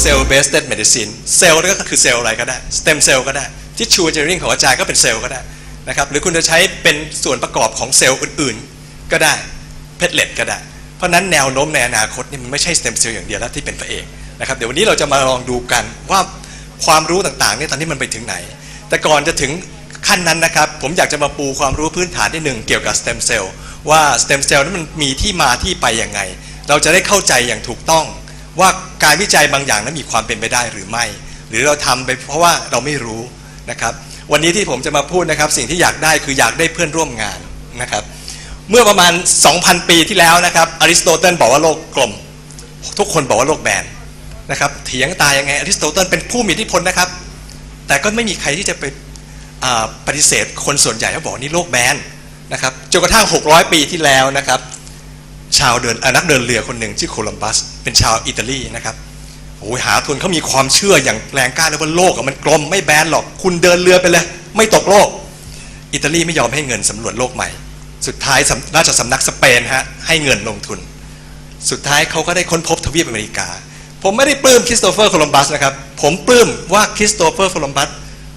เซลล์ based medicine เซลล์นั่นก็คือเซลล์อะไรก็ได้สเต็มเซลล์ก็ได้ที่ชูเจอริงของอาจารย์ก็เป็นเซลล์ก็ได้นะครับหรือคุณจะใช้เป็นส่วนประกอบของเซลล์อื่นๆ ก็ได้เพชเลตก็ได้ เพราะนั้นแนวโน้มในอนาคตนี่มันไม่ใช่สเต็มเซลล์อย่างเดียวแล้วที่เป็นพระเอกนะครับเดี๋ยววันนี้เราจะมาลองดูกันว่าความรู้ต่างๆเนี่ยตอนนี้มันไปถึงไหน แต่ก่อนจะถึงขั้นนั้นนะครับผมอยากจะมาปูความรู้พื้นฐานที่หนึ่งเกี่ยวกับสเต็มเซลล์ว่าสเต็มเซลล์นั้นมันมีที่มาที่ไปยังไง เราจะได้เข้าใจอย่างถูกต้อง ว่าการวิจัยบางอย่างนั้นมีความเป็นไปได้หรือไม่ หรือเราทำไปเพราะว่าเราไม่รู้นะครับ วันนี้ที่ผมจะมาพูดนะครับ สิ่งที่อยากได้คืออยากได้เพื่อนร่วมงานนะครับ เมื่อประมาณ 2,000 ปีที่แล้วนะครับอริสโตเติลบอกว่าโลกกลม ทุกคนบอกว่าโลกแบนนะครับเถียงตายยังไงอริสโตเติลเป็นผู้มีอิทธิพลนะครับ แต่ก็ไม่มีใครที่จะไปปฏิเสธคนส่วนใหญ่เขาบอกนี่โลกแบนนะครับจนกระทั่ง 600 ปีที่แล้วนะครับ ชาวเดินอนักเดินเรือคนหนึ่งชื่อโคลัมบัส เป็นชาวอิตาลีนะครับโอ้ยหาทุนเขามีความเชื่ออย่างแรงกล้าเลยว่าโลกมันกลมไม่แบนหรอก คุณเดินเรือไปเลย ไม่ตกโลก อิตาลีไม่ยอมให้เงินสำรวจโลกใหม่ สุดท้ายราชสำนักสเปนฮะให้เงินลงทุน สุดท้ายเขาก็ได้ค้นพบทวีปอเมริกา ผมไม่ได้ปลื้มคริสโตเฟอร์โคลัมบัสนะครับ ผมปลื้มว่าคริสโตเฟอร์โคลัมบัส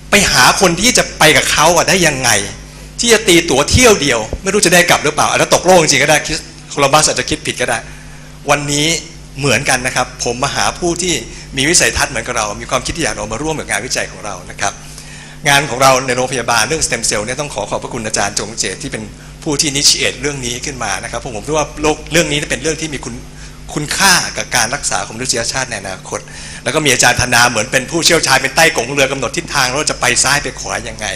ไปหาคนที่จะไปกับเขาอะได้ยังไง ที่จะตีตั๋วเที่ยวเดียว ไม่รู้จะได้กลับหรือเปล่าอาจจะตกโลกจริงก็ได้ คริสโคลัมบัสอาจจะคิดผิดก็ได้ วันนี้เหมือนกันนะครับ ผมมาหาผู้ที่มีวิสัยทัศน์เหมือนกับเรา มีความคิดที่อยากเรามาร่วมกับงานวิจัยของเรานะครับ งานของเราในโรงพยาบาลเรื่องสเต็มเซลล์เนี่ยต้องขอขอบพระคุณอาจารย์จงเจตที่เป็นผู้ที่นิชเอตเรื่องนี้ขึ้นมานะครับผมผมคิดว่าโลกเรื่องนี้เป็นเรื่องที่มีคุณคุณค่ากับการรักษาของมนุษยชาติในอนาคต แล้วก็มีอาจารย์ธนาเหมือนเป็นผู้เชี่ยวชาญเป็นใต้กงเรือกำหนดทิศทางว่าจะไปซ้ายไปขวายังไง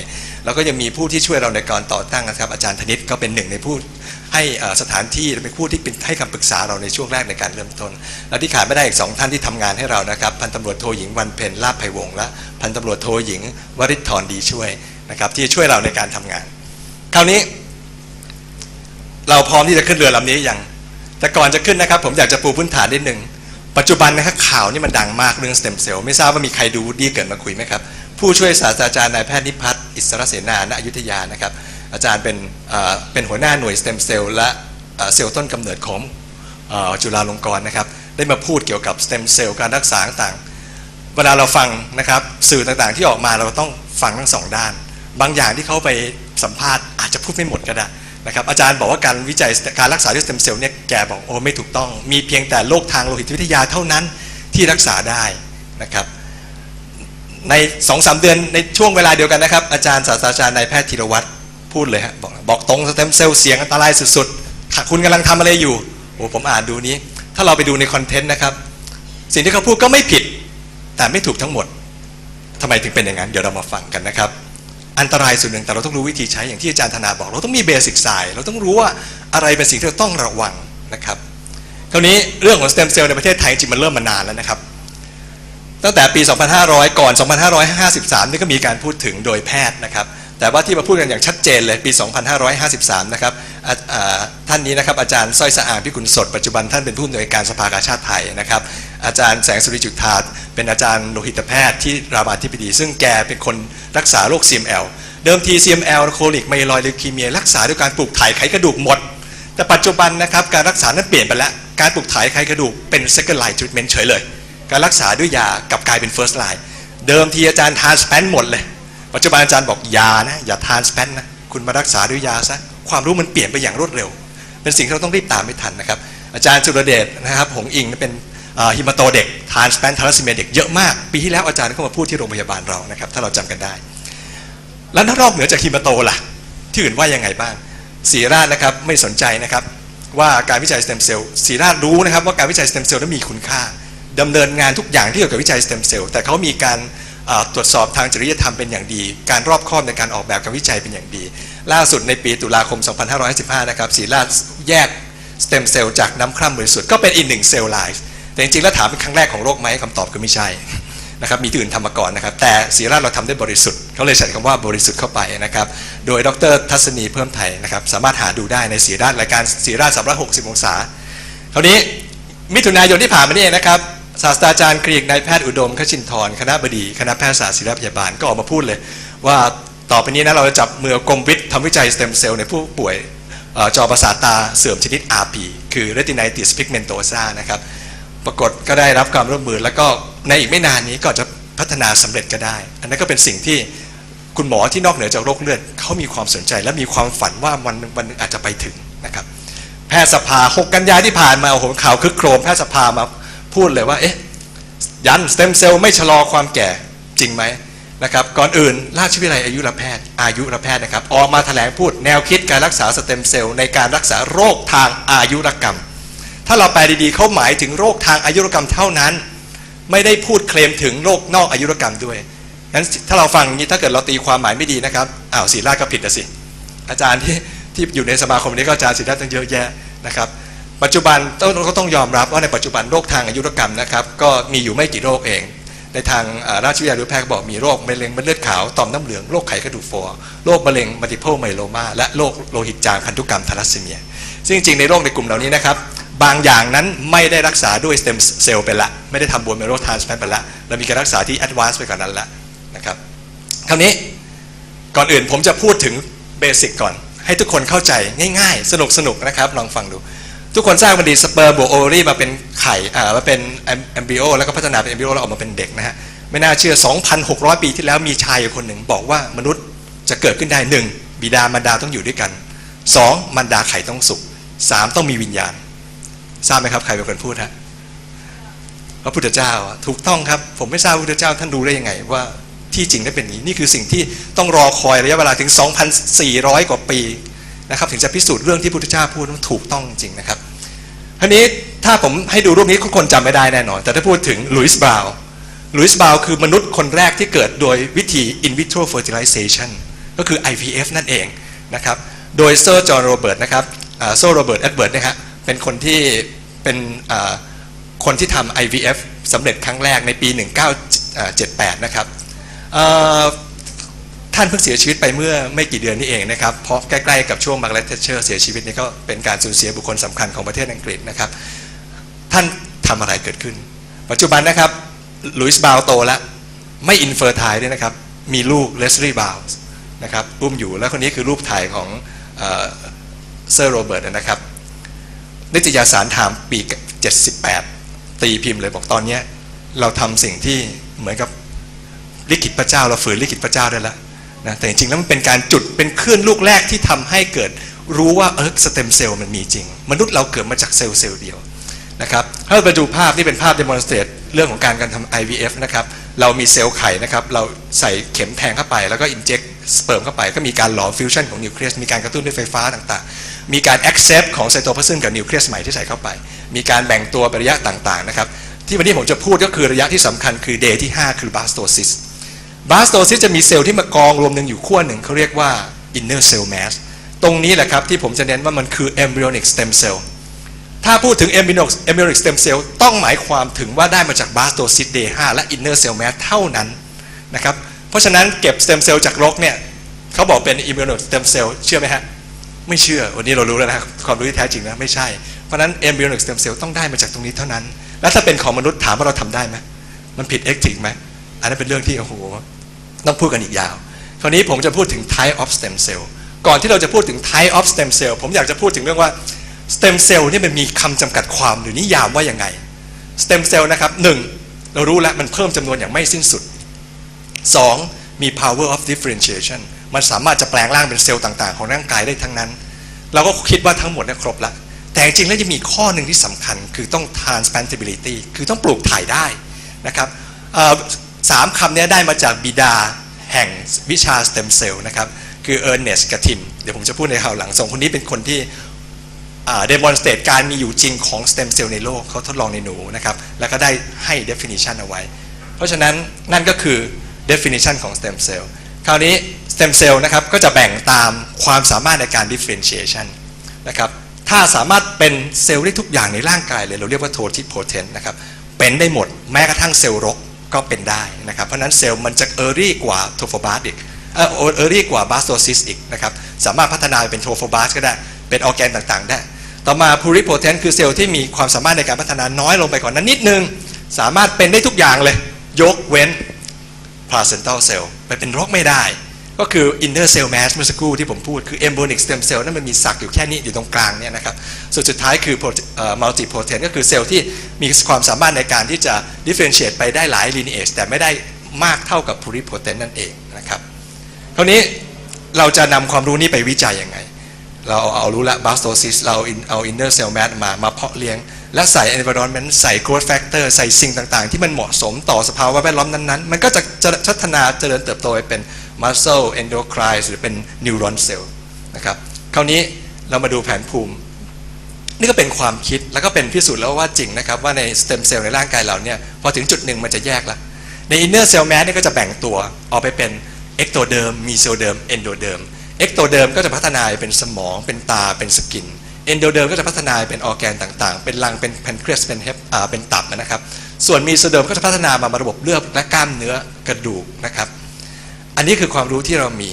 แล้วก็ยังมีผู้ที่ช่วยเราในการต่อตั้งนะครับ อาจารย์ธนิตก็เป็นหนึ่งในผู้ ให้สถานที่และเป็นผู้ที่เป็นให้คำปรึกษาเราในช่วงแรกในการเริ่มต้น แล้วที่ขาดไม่ได้อีกสองท่านที่ทำงานให้เรานะครับพันตำรวจโทหญิงวันเพ็ญลาภไพวงศ์และพันตำรวจโทหญิงวริศธรดีช่วยนะครับที่ช่วยเราในการทำงาน คราวนี้ เราพร้อมที่จะขึ้นเรือลำนี้ยังแต่ก่อนจะขึ้นนะครับ ผมอยากจะปูพื้นฐานนิดหนึ่งปัจจุบันนะครับข่าวนี่มันดังมากเรื่องสเต็มเซลล์ไม่ทราบว่ามีใครดูดีเกิดมาคุยไหมครับผู้ช่วยศาสตราจารย์นายแพทย์นิพัฒน์อิสระเสนาณอยุธยานะครับ อาจารย์เป็นเป็นหัวหน้าหน่วยสเต็มเซลล์และเซลล์ต้นกำเนิดของอจุฬาลงกรณ์นะครับ ได้มาพูดเกี่ยวกับสเต็มเซลล์การรักษาต่างๆเวลาเราฟังนะครับสื่อต่างๆที่ออกมาเราต้องฟังทั้งสองด้าน บางอย่างที่เขาไปสัมภาษณ์อาจจะพูดไม่หมดก็ได้นะครับอาจารย์บอกว่าการวิจัยการรักษาด้วยสเต็มเซลล์เนี่ยแกบอกโอ้ไม่ถูกต้อง มีเพียงแต่โรคทางโลหิตวิทยาเท่านั้นที่รักษาได้นะครับในสองสามเดือนในช่วงเวลาเดียวกันนะครับ อาจารย์ศาสตราจารย์นายแพทย์ธีรวัตร พูดเลยฮะบอกบอกตรงสเต็มเซลล์เสียงอันตรายสุดๆคุณกำลังทำอะไรอยู่โอ้ผมอ่านดูนี้ ถ้าเราไปดูในคอนเทนต์นะครับ สิ่งที่เขาพูดก็ไม่ผิด แต่ไม่ถูกทั้งหมดทำไมถึงเป็นอย่างนั้น เดี๋ยวเรามาฟังกันนะครับ อันตรายส่วนหนึ่งแต่เราต้องรู้วิธีใช้อย่างที่อาจารย์ธนาบอก เราต้องมีเบสิกไซน์เราต้องรู้ว่าอะไรเป็นสิ่งที่เราต้องระวังนะครับคราวนี้เรื่องของสเต็มเซลล์ในประเทศไทยจริงมันเริ่มมานานแล้วนะครับตั้งแต่ปี 2500 ก่อน 2553 นี่ก็มีการพูดถึงโดยแพทย์นะครับ แต่ว่าที่มาพูดกันอย่างชัดเจนเลยปี 2553 นะครับท่านนี้นะครับอาจารย์สร้อยสะอางพิกุลสดปัจจุบันท่านเป็นผู้อำนวยการสภากาชาติไทยนะครับอาจารย์แสงสุริจุฑาเป็นอาจารย์โลหิตแพทย์ที่รามาธิบดี ซึ่งแกเป็นคนรักษาโรค CML เดิมที CML โคลิกไมลอยด์ลิคีเมียรักษาด้วยการปลูกถ่ายไขกระดูกหมด แต่ปัจจุบันนะครับการรักษานั้นเปลี่ยนไปแล้วการปลูกถ่ายไขกระดูกเป็น second line treatment เฉยเลย การรักษาด้วยยากลับกลายเป็น first line เดิมทีอาจารย์ทานสเปนหมดเลย ปัจจุบันอาจารย์บอกยานะอย่าทานสเปนนะคุณมารักษาด้วยยาซะความรู้มันเปลี่ยนไปอย่างรวดเร็ว เป็นสิ่งที่เราต้องรีบตามไม่ทันนะครับ อาจารย์สุรเดชนะครับหงอิงเป็นฮิมาโตเด็กทานสเปนทารัสซีเมียเด็กเยอะมาก ปีที่แล้วอาจารย์ก็มาพูดที่โรงพยาบาลเรานะครับถ้าเราจำกันได้ แล้วนอกเหนือจากฮิมาโตล่ะ ที่อื่นว่ายังไงบ้างศรีราชนะครับไม่สนใจนะครับว่าการวิจัยสเต็มเซลล์ศรีราชรู้นะครับว่าการวิจัยสเต็มเซลล์นั้นมีคุณค่าดำเนินงานทุกอย่างที่เกี่ยวกับวิจัยสเต็มเซลล์แต่เขามีการ ตรวจสอบทางจริยธรรมเป็นอย่างดี การรอบคอบในการออกแบบการวิจัยเป็นอย่างดี ล่าสุดในปีตุลาคม 2515นะครับศรีราชแยกสเต็มเซลล์จากน้ำคร่ำบริสุทธิ์ก็เป็นอีกหนึ่งเซลล์ไลฟ์แต่จริงๆแล้วถามเป็นครั้งแรกของโลกไหมคำตอบคือไม่ใช่นะครับมีที่อื่นทำมาก่อนนะครับ แต่ศรีราชเราทำได้บริสุทธิ์เขาเลยใช้คำว่าบริสุทธิ์เข้าไปนะครับ โดยดรทัศนีเพิ่มไทยนะครับ สามารถหาดูได้ในศรีราชรายการศรีราช360องศาคราวนี้มิถุนายนที่ผ่านมานี่เองนะครับ ศาสตราจารย์กรีกนายแพทย์อุดมขชินทร์คณะบดีคณะแพทยศาสตร์ศิริพยาบาลก็ออกมาพูดเลย ว่าต่อไปนี้นะเราจะจับมือกรมวิทย์ทำวิจัยสเต็มเซลล์ในผู้ป่วยออจอประสาทตาเสื่อมชนิด RP คือ retinitis pigmentosa นะครับปรากฏก็ได้รับความร่วมมือ แล้วก็ในอีกไม่นานนี้ก็จะพัฒนาสำเร็จก็ได้ อันนั้นก็เป็นสิ่งที่คุณหมอที่นอกเหนือจากโรคเลือดเขามีความสนใจ และมีความฝันว่าวันหนึ่งวันนึงอาจจะไปถึงนะครับแพทยสภา 6 กันยาที่ผ่านมาโอ้โหข่าวคึกโครมแพทยสภามา พูดเลยว่าเอ๊ะยันสเต็มเซลล์ไม่ชะลอความแก่จริงไหมนะครับก่อนอื่นราชวิทยาลัยอายุรแพทย์อายุรแพทย์นะครับออกมาแถลงพูดแนวคิดการรักษาสเต็มเซลล์ในการรักษาโรคทางอายุรกรรม ถ้าเราแปลดีๆเขาหมายถึงโรคทางอายุรกรรมเท่านั้น ไม่ได้พูดเคลมถึงโรคนอกอายุรกรรมด้วยงั้นถ้าเราฟังนี้ถ้าเกิดเราตีความหมายไม่ดีนะครับอ้าวศิราชก็ผิดนะสิ อาจารย์ที่ที่อยู่ในสมาคมนี้ก็อาจารย์ศิราชตั้งเยอะแยะนะครับ ปัจจุบันต้องก็ต้องยอมรับว่าในปัจจุบันโรคทางอายุรกรรมนะครับก็มีอยู่ไม่กี่โรคเอง ในทางราชวิทยาลัยแพทย์บอกมีโรคมะเร็งเม็ดเลือดขาวต่อมน้ำเหลืองโรคไขกระดูกฟอโรคมะเร็งมัลติเพลไมโลมาและโรคโลหิตจางพันธุกรรมทาลัสซีเมีย ซึ่งจริงในโรคในกลุ่มเหล่านี้นะครับบางอย่างนั้นไม่ได้รักษาด้วยสเต็มเซลล์ไปละ ไม่ได้ทำบวนเมโรทรานสแพนไปละเรามีการรักษาที่แอดวานซ์ไปกว่านนั้นละนะครับคราวนี้ก่อนอื่นผมจะพูดถึงเบสิกก่อน ให้ทุกคนเข้าใจง่ายๆ สนุกๆนะครับลองฟังดู ทุกคนทราบมันดีสเปิร์มบวกโอเวารีมาเป็นไข่อ่ามาเป็นแอมบิโอแล้วก็พัฒนาเป็นแอมบิโอแล้วออกมาเป็นเด็กนะฮะไม่น่าเชื่อ 2,600 ปีที่แล้วมีชายคนหนึ่งบอกว่ามนุษย์จะเกิดขึ้นได้หนึ่งบิดามารดาต้องอยู่ด้วยกันสองมารดาไข่ต้องสุขสามต้องมีวิญญาณ ทราบไหมครับใครเป็นคนพูดฮะพระพุทธเจ้าถูกต้องครับ ผมไม่ทราบพระพุทธเจ้าท่านรู้ได้ยังไงว่าที่จริงได้เป็นอย่างนี้ นี่คือสิ่งที่ต้องรอคอยระยะเวลาถึง 2,400 กว่าปี นะครับถึงจะพิสูจน์เรื่องที่พุทธเจ้าพูดว่าถูกต้องจริงนะครับทีนี้ถ้าผมให้ดูรูปนี้ทุกคนจำไม่ได้แน่นอน แต่ถ้าพูดถึงลุยส์บราวน์ลุยส์บราวน์คือมนุษย์คนแรกที่เกิดโดยวิธี in vitro fertilization ก็คือ IVF นั่นเองนะครับโดยเซอร์จอห์นโรเบิร์ตนะครับเซอร์โรเบิร์ตเอ็ดเบิร์ตนะครับเป็นคนที่เป็นคนที่ทำ IVF สำเร็จครั้งแรกในปี 1978 นะครับ ท่านเพิ่งเสียชีวิตไปเมื่อไม่กี่เดือนนี้เองนะครับเพราะใกล้ๆกับช่วงมาร์กเร็ตเชอร์เสียชีวิตนี่ก็เป็นการสูญเสียบุคคลสำคัญของประเทศอังกฤษนะครับ ท่านทำอะไรเกิดขึ้น ปัจจุบันนะครับลุยส์บาวโตแล้วไม่อินเฟอร์ไทด้วยนะครับ มีลูกเลสลี่บาวนะครับอุ้มอยู่แล้วคนนี้คือรูปถ่ายของเซอร์โรเบิร์ตนะครับนิตยสารถามปี 78 ตีพิมพ์เลยบอกตอนนี้เราทำสิ่งที่เหมือนกับลิขิตพระเจ้าเราฝืนลิขิตพระเจ้าได้แล้ว นะแต่จริงๆแล้วมันเป็นการจุดเป็นคลื่นลูกแรกที่ทำให้เกิดรู้ว่าเออสเต็มเซลล์มันมีจริง มนุษย์เราเกิดมาจากเซลล์เซลล์เดียวนะครับถ้าเราไปดูภาพนี่เป็นภาพ demonstrate เรื่องของการการทำ IVF นะครับ เรามีเซลล์ไข่นะครับ เราใส่เข็มแทงเข้าไป แล้วก็ inject สเปิร์มเข้าไป ก็มีการหลอมฟิวชันของนิวเคลียส มีการกระตุ้นด้วยไฟฟ้าต่างๆ มีการ accept ของไซโตพลาซึมกับนิวเคลียสใหม่ที่ใส่เข้าไป มีการแบ่งตัวไประยะต่างๆนะครับ ที่วันนี้ผมจะพูดก็คือระยะที่สำคัญคือ day ที่ 5 คือ blastocyst บ a สโตซิสจะมีเซลล์ที่มากองรวมหนึ่งอยู่ขั้วหนึ่งเขาเรียกว่า inner cell mass ตรงนี้แหละครับที่ผมจะเน้นว่ามันคือ embryonic stem cell ถ้าพูดถึง embryonic embryonic stem cell ต้องหมายความถึงว่าได้มาจาก blastocyst day 5และ inner cell mass เท่านั้นนะครับ เพราะฉะนั้นเก็บ stem cell จากรกเนี่ยเขาบอกเป็น embryonic stem cell เชื่อไหมฮะ ไม่เชื่อ วันนี้เรารู้แล้วนะความรู้ที่แท้จริงนะไม่ใช่ เพราะนั้น embryonic stem cell ต้องได้มาจากตรงนี้เท่านั้น แล้วถ้าเป็นของมนุษย์ถามว่าเราทำได้ไหมมันผิด ethic ไหม อันนั้นเป็นเรื่องที่โอ้โหต้องพูดกันอีกยาว คราวนี้ผมจะพูดถึง type of stem cell ก่อนที่เราจะพูดถึง type of stem cell ผมอยากจะพูดถึงเรื่องว่า stem cell นี่มันมีคำจำกัดความหรือนิยามว่าอย่างไง stem cell นะครับหนึ่งเรารู้แล้วมันเพิ่มจำนวนอย่างไม่สิ้นสุด 2. มี power of differentiation มันสามารถจะแปลงร่างเป็นเซลล์ต่างๆ ของร่างกายได้ทั้งนั้น เราก็คิดว่าทั้งหมดนี่ครบละแต่จริงๆแล้วจะมีข้อหนึ่งที่สำคัญคือต้อง transplantability คือต้องปลูกถ่ายได้นะครับ สามคำนี้ได้มาจากบิดาแห่งวิชาสเต็มเซลล์นะครับ คือเออร์เนสกับทิม เดี๋ยวผมจะพูดในข่าวหลังสองคนนี้เป็นคนที่เดโมนสเต e การมีอยู่จริงของสเต็มเซลล์ในโลกเขาทดลองในหนูนะครับ แล้วก็ได้ให้ definition เอาไว้ เพราะฉะนั้นนั่นก็คือ definition ของ stem cell คราวนี้ stem cell นะครับก็จะแบ่งตามความสามารถในการ differentiation นะครับถ้าสามารถเป็นเซลล์ได้ทุกอย่างในร่างกายเลย เราเรียกว่า totipotent นะครับเป็นได้หมดแม้กระทั่งเซลล์รก ก็เป็นได้นะครับ เพราะนั้นเซลล์มันจะเออรี่กว่าโทรโฟบัสอีกเออรี่กว่าบาสโตซิสอีกนะครับสามารถพัฒนาไปเป็นโทรโฟบัสก็ได้ เป็นออร์แกนต่างๆ ได้ ต่อมาพูริโพเทนคือเซลล์ที่มีความสามารถในการพัฒนาน้อยลงไปกว่านั้นนิดนึง สามารถเป็นได้ทุกอย่างเลย ยกเว้น placental cell ไปเป็นโรคไม่ได้ ก็คือ inner cell mass เมื่อสักครู่ที่ผมพูดคือ embryonic stem cell นั่นมันมีสักอยู่แค่นี้อยู่ตรงกลางเนี่ยนะครับส่วนสุดท้ายคือ multipotent ก็คือเซลล์ที่มีความสามารถในการที่จะ differentiate ไปได้หลาย lineage แต่ไม่ได้มากเท่ากับ pluripotent นั่นเองนะครับคราวนี้เราจะนำความรู้นี้ไปวิจัยยังไง เราเอารู้ละ blastocyst เราเอา in- เอา inner cell mass มามาเพาะเลี้ยง และใส่ environment ใส่ growth factor ใส่สิ่งต่างๆ ที่มันเหมาะสมต่อสภาวะแวดล้อมนั้นๆ มันก็จะจะพัฒนาเจริญเติบโตไปเป็น muscle endocrine หรือเป็น neuron cell นะครับคราวนี้เรามาดูแผนภูมิ นี่ก็เป็นความคิดแล้วก็เป็นพิสูจน์แล้วว่าจริงนะครับ ว่าในสเต็มเซลล์ในร่างกายเราเนี่ยพอถึงจุดหนึ่งมันจะแยกละใน inner cell mass นี่ก็จะแบ่งตัวออกไปเป็น ectoderm mesoderm endoderm ectoderm ก็จะพัฒนาเป็นสมองเป็นตาเป็นสกิน endoderm ก็จะพัฒนาเป็นออแกนต่างๆ เป็นรังเป็นแพนเครียสเป็นเฮปเป็นตับนะครับ ส่วน mesoderm ก็จะพัฒนามาระบบเลือดและกล้ามเนื้อกระดูกนะครับ อันนี้คือความรู้ที่เรามี